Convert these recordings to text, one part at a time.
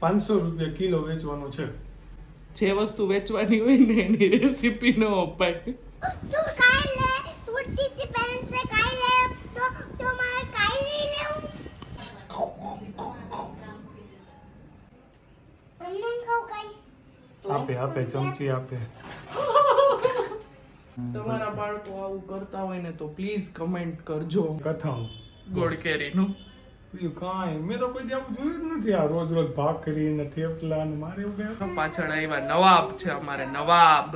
પાંચસો રૂપિયા કિલો વેચવાનો છે. જે વસ્તુ વેચવાની હોય ને એની રેસીપી ન અપાય. તું કાઈ લે? તૂટતી હતી પેન્સિલ કાઈ લે? તો તો મારે કાઈ નહીં લેવું? અમને ખાવ કાઈ? આપે આપે ચમચી આપે. તમારા બાળકો આવું કરતા હોય ને તો પ્લીઝ કમેન્ટ કરજો. કથાઓ. ગોળ કેરીનું બીજું કાંઈ મેં તો કોઈ આવું જોયું જ નથી. આ રોજ રોજ ભાખરી ને થેપલા ને મારે એવું કઈ પાછળ આવ્યા નવાબ છે અમારે નવાબ.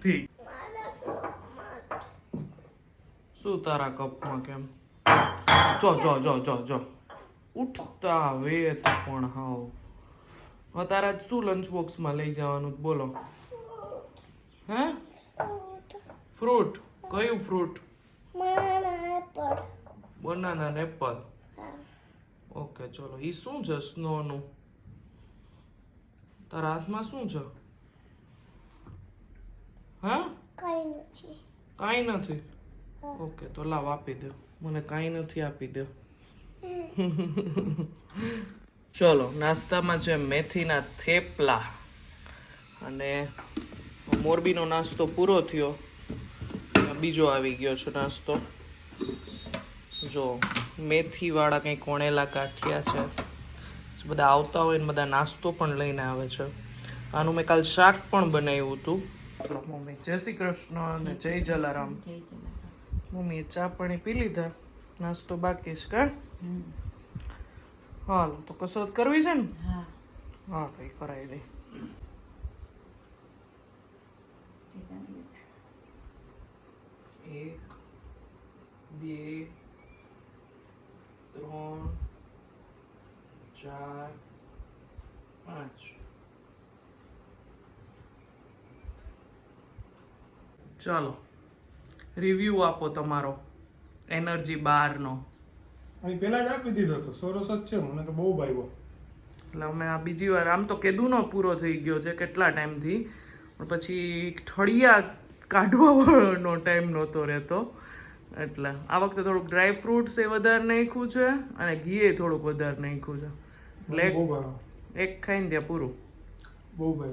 ઠીક. શું તારા કપમાં કેમ? જો જો જો જો જો. ઉઠતા વેત પણ હાવ. હવે તારા શું લંચ બોક્સમાં લઈ જવાનું? બોલો. હે? ફ્રૂટ કયું ફ્રૂટ મને પર. બનાના ને એપલ ઓકે ચલો એ શું છે સ્નોનું તારા હાથમાં શું છે? હા? કાંઈ નથી. ઓકે તો લાવ આપી દે. મને કાંઈ નથી આપી દે. ચલો નાસ્તામાં છે મેથીના થેપલા. અને મોરબીનો નાસ્તો પૂરો થયો. બીજો આવી ગયો છે નાસ્તો. જો મેથીવાળા કંઈ કોણેલા કાઠિયા છે બધા આવતા હોય ને બધા નાસ્તો પણ લઈને આવે છે. આનું મેં કાલ શાક પણ બનાવ્યું હતું. મમ્મી જય શ્રી કૃષ્ણ અને જય જલારામ. મમ્મીએ ચા પાણી પી લીધા? નાસ્તો બાકી છે કા? હાલ તો કસરત કરવી છે ને? હા. કઈ કરાવી દે. એક બે ત્રણ ચાર પાંચ. ચાલો રિવ્યુ આપો તમારો એનર્જી બારનો. અહીં પેલા જ આપી દીધો હતો સરસ જ છે મને તો બહુ ભાવ્યો એટલે અમે આ બીજી વાર આમ તો કેદુનો પૂરો થઈ ગયો છે કેટલા ટાઈમથી પણ પછી ઠળિયા કાઢવાનો ટાઈમ નહોતો રહેતો. એટલે આ વખતે થોડુંક ડ્રાય ફ્રૂટ્સ એ વધારે નાખ્યું છે અને ઘી એ થોડુંક વધારે નાખ્યું છે. બ્લેક એક ખાઈને ત્યાં પૂરું. બહુ ભાઈ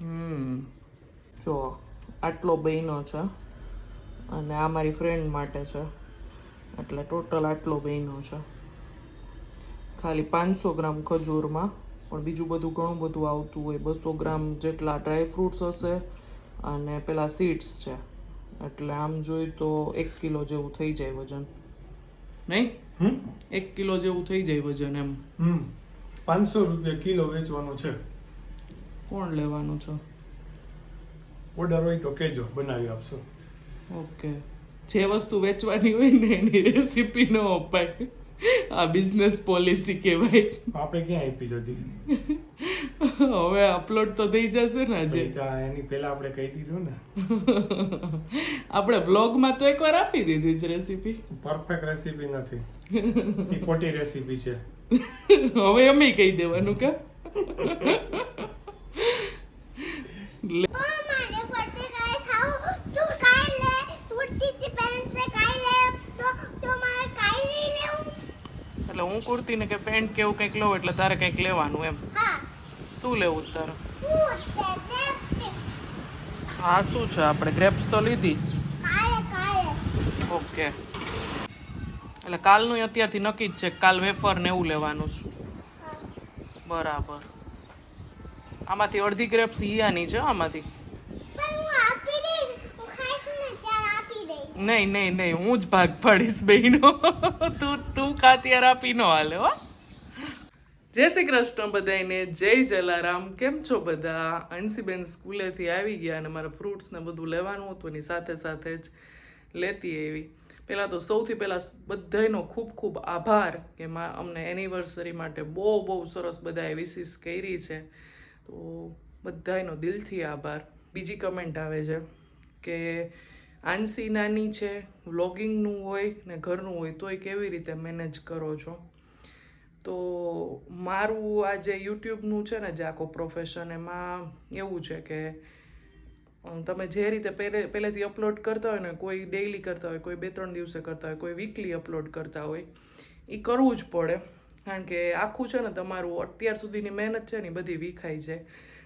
હમ. જો આટલો બહેનો છે અને આ મારી ફ્રેન્ડ માટે છે. એટલે ટોટલ આટલો બહેનો છે. ખાલી પાંચસો ગ્રામ ખજૂરમાં પણ બીજું બધું ઘણું બધું આવતું હોય. બસો ગ્રામ જેટલા ડ્રાય ફ્રૂટ્સ હશે અને પેલા સીડ્સ છે. એટલે આમ જોઈ તો એક કિલો જેવું થઈ જાય વજન. નહીં? હમ? એક કિલો જેવું થઈ જાય વજન એમ. હમ. પાંચસો રૂપિયા કિલો વેચવાનો છે. કોણ લેવાનું છે? ઓર્ડર હોય તો કહેજો બનાવી આપશો. ઓકે. જે વસ્તુ વેચવાની હોય ને એની રેસીપી ન અપાય. આ બિઝનેસ પોલિસી કહેવાય. આપણે ક્યાં આપી હજી હવે અપલોડ તો થઈ જશે ને આજે ત્યાં એની પહેલા આપણે કહી દીધું ને. આપણે બ્લોગમાં તો એકવાર આપી દીધી છે રેસીપી પરફેક્ટ રેસીપી નથી. એ ખોટી રેસીપી છે. હવે અમે કહી દેવાનું કે. એટલે હું કુર્તી ને કે પેન્ટ કેવું કંઈક લઉં એટલે તારે કંઈક લેવાનું એમ. હા. શું લેવું તારે? હા શું છે? આપણે ગ્રેપ્સ તો લીધી. ઓકે. એટલે કાલનું અત્યારથી નક્કી જ છે કાલ વેફર ને એવું લેવાનું છે. બરાબર. આમાંથી અડધી ગ્રેપ્સ હિયાની છે આમાંથી. નહીં નહીં નહીં હું જ ભાગ પાડીશ બહેનો. તું તું ખા ત્યારે આપી ન હાલે હો. જય શ્રી કૃષ્ણ બધાને જય જલારામ. કેમ છો બધા? અંશીબેન સ્કૂલેથી આવી ગયા અને મારે ફ્રૂટ્સ ને બધું લેવાનું હતું, એની સાથે સાથે જ લેતી એવી પહેલાં તો સૌથી પહેલાં બધાનો ખૂબ ખૂબ આભાર કે અમને એનિવર્સરી માટે બહુ બહુ સરસ બધાએ વિશિસ કરી છે. તો બધાનો દિલથી આભાર. બીજી કમેન્ટ આવે છે કે આંસી નાની છે વ્લોગિંગનું હોય ને ઘરનું હોય, તોય કેવી રીતે મેનેજ કરો છો? તો મારું આ જે યુટ્યુબનું છે ને, જે આખો પ્રોફેશન એમાં એવું છે કે તમે જે રીતે પહેલે, પહેલેથી અપલોડ કરતા હોય ને, કોઈ ડેઈલી કરતા હોય, કોઈ બે ત્રણ દિવસે કરતા હોય, કોઈ વીકલી અપલોડ કરતા હોય, એ કરવું જ પડે. કારણ કે આખું છે ને, તમારું અત્યાર સુધીની મહેનત છે ને બધી વિખાઈ જાય.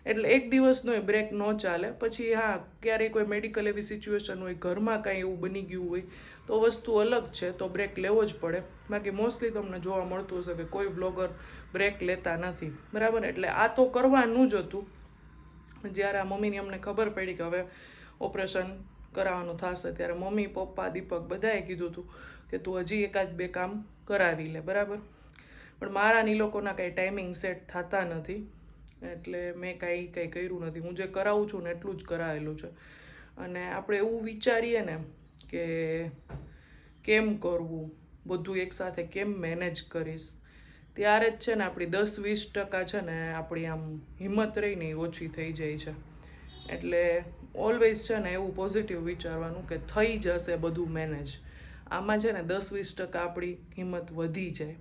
એટલે એક દિવસનો એ બ્રેક ન ચાલે. પછી હા, ક્યારેય કોઈ મેડિકલ એવી સિચ્યુએશન હોય, ઘરમાં કાંઈ એવું બની ગયું હોય, તો વસ્તુ અલગ છે, તો બ્રેક લેવો જ પડે. બાકી મોસ્ટલી તમને જોવા મળતું હશે કે કોઈ બ્લોગર બ્રેક લેતા નથી. બરાબર? એટલે આ તો કરવાનું જ હતું. જ્યારે આ મમ્મીની અમને ખબર પડી કે હવે ઓપરેશન કરાવવાનું થશે, ત્યારે મમ્મી, પપ્પા, દીપક બધાએ કીધું હતું કે તું હજી એકાદ બે કામ કરાવી લે. બરાબર? પણ મારા ની લોકોના કાંઈ ટાઈમિંગ સેટ થતા નથી. એટલે મેં કાંઈ કંઈ કર્યું નથી. હું જે કરાવું છું ને એટલું જ કરાવેલું છે. અને આપણે એવું વિચારીએ ને કે કેમ કરવું? બધું એકસાથે કેમ મેનેજ કરીશ? ત્યારે જ છે ને આપણી દસ વીસ ટકા છે ને આપણી આમ હિંમત રહીને ઓછી થઈ જાય છે. એટલે ઓલવેઝ છે ને એવું પોઝિટિવ વિચારવાનું કે થઈ જશે બધું મેનેજ આમાં છે ને દસ વીસ ટકા આપણી હિંમત વધી જાય.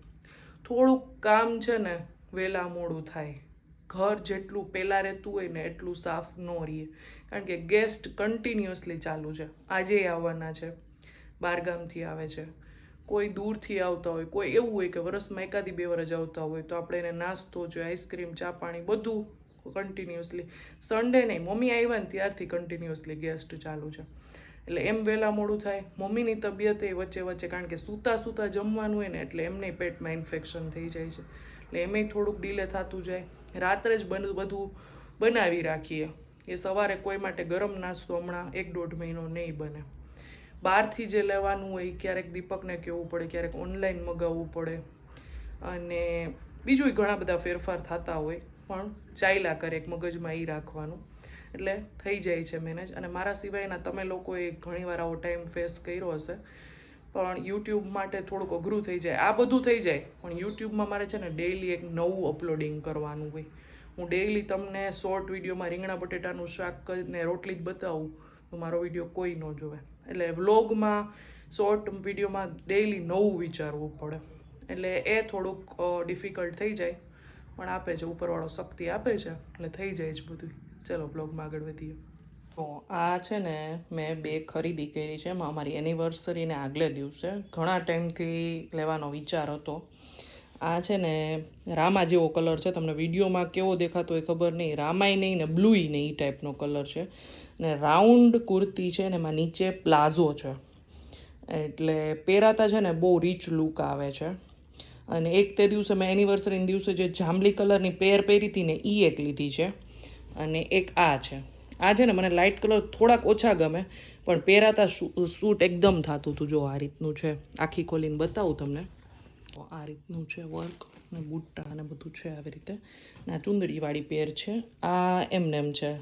થોડુંક કામ છે ને વહેલા મોડું થાય. ઘર જેટલું પહેલાં રહેતું હોય ને એટલું સાફ ન રહીએ. કારણ કે ગેસ્ટ કન્ટિન્યુઅસલી ચાલુ છે. આજે આવવાના છે. બહારગામથી આવે છે. કોઈ દૂરથી આવતા હોય, કોઈ એવું હોય કે વરસમાં એકાદી બે વરસ આવતા હોય તો આપણે એને નાસ્તો જોઈએ, આઈસ્ક્રીમ, ચા પાણી બધું કન્ટિન્યુઅસલી સન્ડે નહીં, મમ્મી આવ્યા ને ત્યારથી કન્ટિન્યુઅસલી ગેસ્ટ ચાલુ છે. એટલે એમ વહેલા મોડું થાય. મમ્મીની તબિયત એ વચ્ચે વચ્ચે કારણ કે સૂતા સૂતા જમવાનું હોય ને એટલે એમને પેટમાં ઇન્ફેક્શન થઈ જાય છે. એટલે એમેય થોડુંક ડીલે થતું જાય. રાત્રે જ બન બધું બનાવી રાખીએ. એ સવારે કોઈ માટે ગરમ નાસ્તો હમણાં એક દોઢ મહિનો નહીં બને. બહારથી જે લેવાનું હોય ક્યારેક દીપકને કહેવું પડે, ક્યારેક ઓનલાઈન મગાવવું પડે. અને બીજું ઘણા બધા ફેરફાર થતા હોય, પણ ચાલ્યા કરે એક મગજમાં એ રાખવાનું. એટલે થઈ જાય છે મેનેજ અને મારા સિવાયના તમે લોકોએ ઘણીવાર આવો ટાઈમ ફેસ કર્યો હશે. પણ યુટ્યુબ માટે થોડુંક અઘરું થઈ જાય. આ બધું થઈ જાય, પણ યુટ્યુબમાં મારે છે ને ડેઈલી એક નવું અપલોડિંગ કરવાનું હોય. હું ડેઈલી તમને શોર્ટ વિડીયોમાં રીંગણા બટેટાનું શાક કરીને રોટલી જ બતાવું, તો મારો વીડિયો કોઈ ન જોવે. એટલે વ્લોગમાં શોર્ટ વિડીયોમાં ડેઈલી નવું વિચારવું પડે. એટલે એ થોડુંક ડિફિકલ્ટ થઈ જાય, પણ આપે છે, ઉપરવાળો શક્તિ આપે છે, એટલે થઈ જાય છે બધું. ચલો બ્લોગમાં આગળ વધીએ. તો આ છે ને મેં બે ખરીદી કરી છે. એમાં અમારી એનિવર્સરીને આગલે દિવસે. ઘણા ટાઈમથી લેવાનો વિચાર હતો. આ છે ને રામા જેવો કલર છે. તમને વિડીયોમાં કેવો દેખાતો એ ખબર નહીં. રામાય નહીં ને બ્લુય નહીં એ ટાઈપનો કલર છે. ને રાઉન્ડ કુર્તી છે ને એમાં નીચે પ્લાઝો છે. એટલે પહેરાતા છે ને બહુ રીચ લુક આવે છે. અને એક તે દિવસે મેં એનિવર્સરીના દિવસે જે જાંબલી કલરની પેર પહેરી હતી ને એ એક લીધી છે. અને એક આ છે. આ છે ને મને લાઇટ કલર થોડાક ઓછા ગમે, પણ પહેરાતા સૂટ એકદમ થતું હતું જો આ રીતનું છે. આખી ખોલીને બતાવું તમને. આ રીતનું છે વર્ક ને બુટ્ટા અને બધું છે આવી રીતે. ને આ ચુંદડીવાળી પેર છે. આ એમને એમ છે.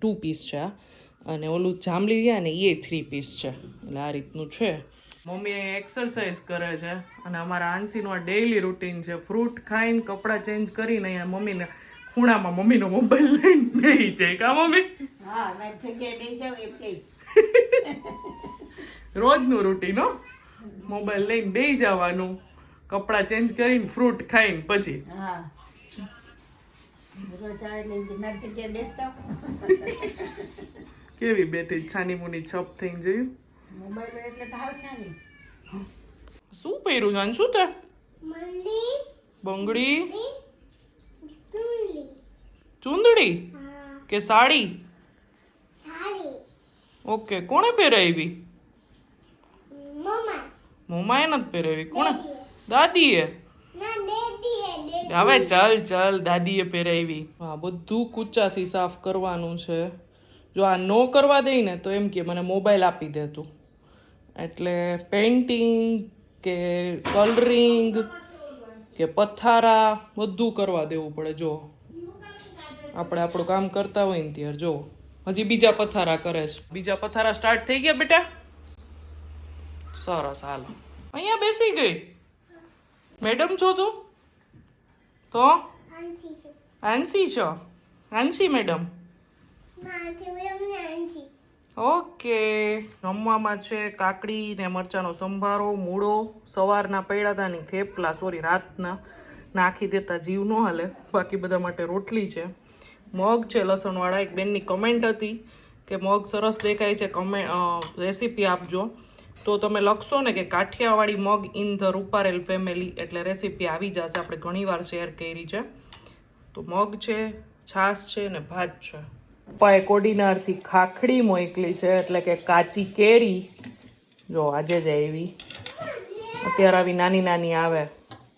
ટુ પીસ છે આ. અને ઓલું જાંબલી રહ્યા ને એ થ્રી પીસ છે. એટલે આ રીતનું છે. મમ્મી એક્સરસાઇઝ કરે છે. અને અમારા આંસીનું આ ડેઈલી રૂટીન છે. ફ્રૂટ ખાઈને કપડાં ચેન્જ કરીને અહીંયા મમ્મીને ખૂણામાં મમ્મીનો મોબાઈલ લઈને બેહી જાય. કા મમ્મી? હા મારી જગ્યાએ બેસી જાવ એમ કઈ રોજનું રૂટીન હો. મોબાઈલ લઈને બેસી જવાનું કપડાં ચેન્જ કરીને ફ્રૂટ ખાઈને પછી. હા. કેવી બેઠી છાની મુની છપ થઈને જોયું? શું પહેર્યું જાણ શું તે? બંગડી. ચૂંદડી. કે સાડી? ઓકે કોણે પહેરાવી? મમ્મા મમ્માએ નથી પહેરાવી કોણે? દાદીએ. હવે ચાલ ચાલ દાદીએ પહેરાવી. હા બધું કૂચાથી સાફ કરવાનું છે. જો આ નો કરવા દઈ ને તો એમ કે મને મોબાઈલ આપી દે તું. એટલે પેઇન્ટિંગ કે કલરિંગ કે પથારા બધું કરવા દેવું પડે જો. આપણે આપણું કામ કરતા હોય ને ત્યારે જો. હજી બીજા પથારા કરે છે. બીજા પથારા સ્ટાર્ટ થઈ ગયા બેટા? સરસ હાલો. અહીંયા બેસી ગઈ? મેડમ છો તું? તો? આંસી છો? આંસી મેડમ? આંચી ઓકે. જમવામાં છે કાકડી ને મરચાંનો સંભારો, મૂળો, સવારના પૈડાદાની થેપલા, સોરી, રાતના નાખી દેતા જીવ ન હાલે. બાકી બધા માટે રોટલી છે. મગ છે લસણવાળા. એક બેનની કમેન્ટ હતી કે મગ સરસ દેખાય છે. કમે રેસીપી આપજો. તો તમે લખશો ને કે કાઠિયાવાડી મગ ઇન ધ રૂપારેલ ફેમિલી એટલે રેસીપી આવી જશે. આપણે ઘણીવાર શેર કરી છે. તો મગ છે, છાશ છે ને ભાત છે. કોડીનારથી ખાખડી મોકલી છે, એટલે કે કાચી કેરી. જો, આજે જ આવી. અત્યારે આવી નાની નાની આવે.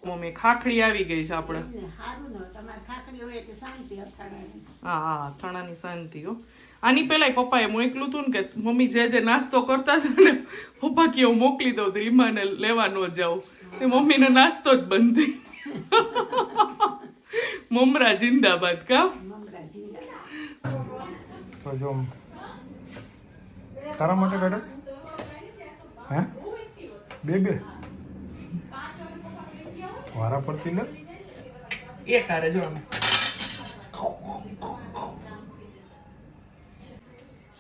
મમ્મી, ખાખડી આવી ગઈ છે આપણે. હા હા, અથાણાની શાંતિ, હો. આની પહેલાં પપ્પાએ મોકલું હતું ને કે મમ્મી જે જે નાસ્તો કરતા છે ને, પપ્પા કે હું મોકલી દઉં રીમાને લેવા ન જાઉં. તે મમ્મીનો નાસ્તો જ બંધ થઈ મમરા જિંદાબાદ, કા? તો જો તારા માટે બેઠસ હે? બે બે વારા પડતી લે? એ તારે જો.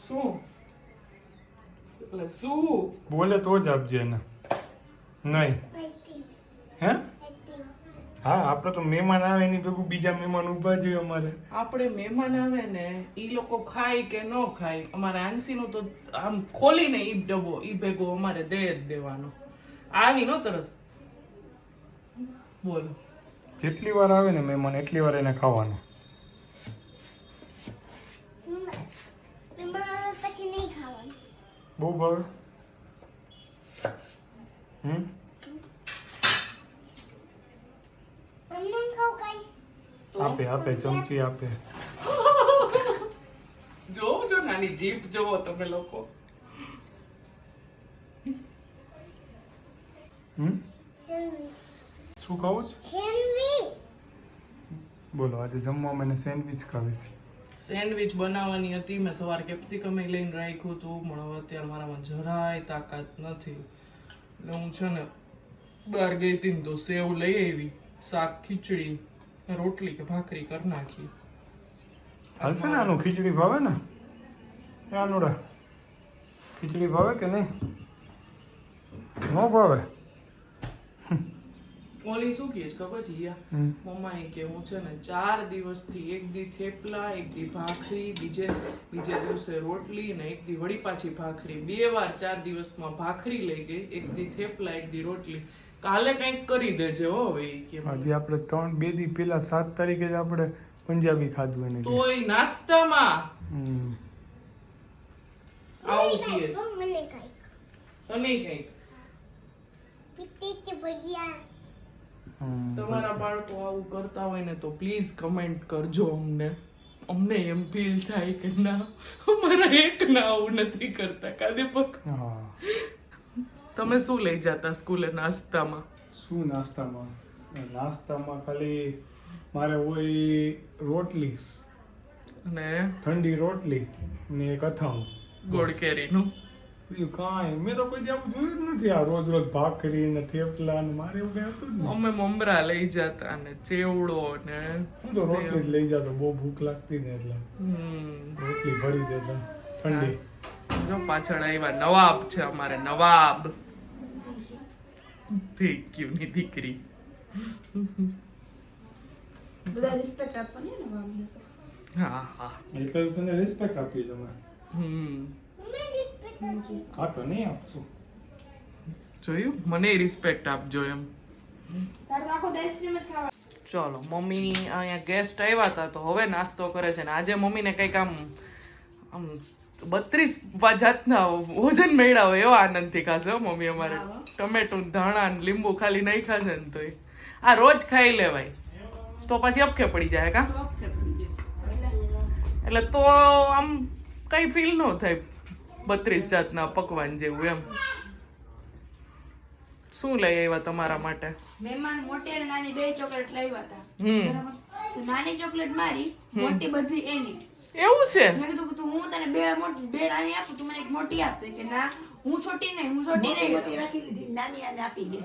શું? એટલે શું? બોલે તો જ આપજે એને. નહીં. હે? હા આપણે તો મહેમાન આવે એની ભેગું બીજા મહેમાન ઊભા જોઈએ અમારે. આપણે મહેમાન આવે ને એ લોકો ખાય કે ન ખાય અમારે આંસીનું તો આમ ખોલીને ઈ ડબ્બો ઈ ભેગો અમારે દે જ દેવાનો. આવી નો તરત. બોલો. જેટલી વાર આવે ને મહેમાન એટલી વાર એને ખાવાનું. પછી નહીં ખાવાનું. બહુ ભાવે? હમ અમને ખાવ કઈ આપે ચમચી આપે. જોવો છો નાની જીપ જોવો તમે લોકો. શું ખાવું છે? બોલો આજે જમવા મને સેન્ડવિચ ખાવી છે. સેન્ડવિચ બનાવવાની હતી. મેં સવારે કેપ્સિકમ લઈને રાખ્યું હતું. પણ હવે અત્યારે મારામાં જરાય તાકાત નથી. એટલે હું છે ને બહાર ગઈ હતી ને તો સેવ લઈ આવી. શાક ખીચડી. રોટલી કે ભાખરી કરી નાખી. હશે ને આનું ખીચડી ભાવે ને? એ આનુડા. ખીચડી ભાવે કે નહીં? ન ભાવે? ઓલી શું કહે છે ખબર છે યા? એ મમ્માએ કે હું છે ને ચાર દિવસથી એક દી થેપલા એક દી ભાખરી બીજે બીજે દિવસે રોટલી ને એક દી વળી પાછી ભાખરી. બે વાર ચાર દિવસમાં ભાખરી લઈ ગઈ એક દી થેપલા એક દી રોટલી. કાલે કંઈક કરી દેજે હો ભાઈ કે આજે આપણે ત્રણ બે દી પેલા સાત તારીખે જ આપણે પંજાબી ખાધું એને. તોય નાસ્તામાં? આવું મને તને કંઈક. તમારા બાળકો આવું કરતા હોય ને તો પ્લીઝ કમેન્ટ કરજો અમને. અમને એમ ફીલ થાય કે ના અમારા એક ના આવું નથી કરતા. કાદેપક હા. તમે શું લઈ જતા સ્કૂલે નાસ્તામાં? શું નાસ્તામાં? નાસ્તામાં ખાલી મારે હોય રોટલી અને? ઠંડી રોટલી ને એક અથાણું. ગોળ કેરીનું બીજું કાંઈ મેં તો કોઈ આવું જોયું જ નથી. આ રોજ રોજ ભાખરી ને થેપલા ને મારે એવું કઈ હતું અમે મમરા લઈ જતા ને ચેવડો ને હું તો રોટલી જ લઈ જતો બહુ ભૂખ લાગતી ને એટલે. રોટલી ભરી દેતા ઠંડી. જો પાછળ આવ્યા નવાબ છે અમારે નવાબ. થેન્કની દીકરી બધા રિસ્પેક્ટ આપવાની ને વામને તો. હા હા. એટલે તને રિસ્પેક્ટ આપી તમે. હમ. મેં હા તો નહીં આપશું. જોયું? મને રિસ્પેક્ટ આપજો એમ. ચલો મમ્મી અહીંયા ગેસ્ટ આવ્યા હતા તો હવે નાસ્તો કરે છે ને. આજે મમ્મીને કંઈક આમ આમ બત્રીસ જાતના ભોજન મેળા હોય એવા આનંદથી ખાશે હો મમ્મી અમારે. ટમેટું ધાણા ને લીંબુ ખાલી નહીં ખાશે ને તોય. આ રોજ ખાઈ લેવાય. તો પછી અપખે પડી જાય કા? એટલે તો આમ કઈ ફીલ ન થાય બત્રીસ જાતના પકવાન જેવું એમ. શું લઈ આવ્યા તમારા માટે? મહેમાન મોટી નાની બે ચોકલેટ લાવ્યા હતા. નાની ચોકલેટ મારી મોટી બધી એની. એવું છે? મેં કીધું કે તું હું તને બે મોટી બે નાની આપું તું મને એક મોટી આપ કે ના હું છોટી નહીં હું છોટી નહીં. મોટી રાખી લીધી. નાની આને આપી દે.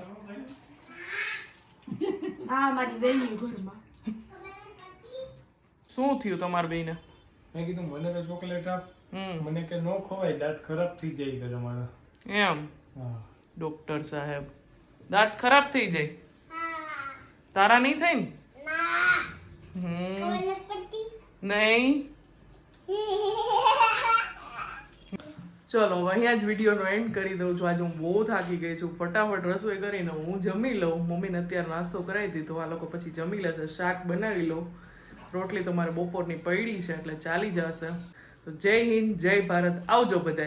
આ મારી વેલ્યુ ઘરમાં. શું થયું તમારા બેને મેં કીધું મને તો ચોકલેટ આપ. હમ. મને કે નો ખવાય દાંત ખરાબ થઈ જાય કે તમારા. એમ? ડોક્ટર સાહેબ દાંત ખરાબ થઈ જાય? તારા નહીં થાય ને. હમ. નહીં? ચલો અહીંયા જ વિડીયોનો એન્ડ કરી દઉં છું. આજે હું બહુ થાકી ગઈ છું. ફટાફટ રસોઈ કરીને હું જમી લઉં. મમ્મીને અત્યારે નાસ્તો કરાવી દીધો. આ લોકો પછી જમી લેશે. શાક બનાવી લઉં. રોટલી તો મારે બપોરની પડી છે, એટલે ચાલી જશે. તો જય હિન્દ, જય ભારત. આવજો બધા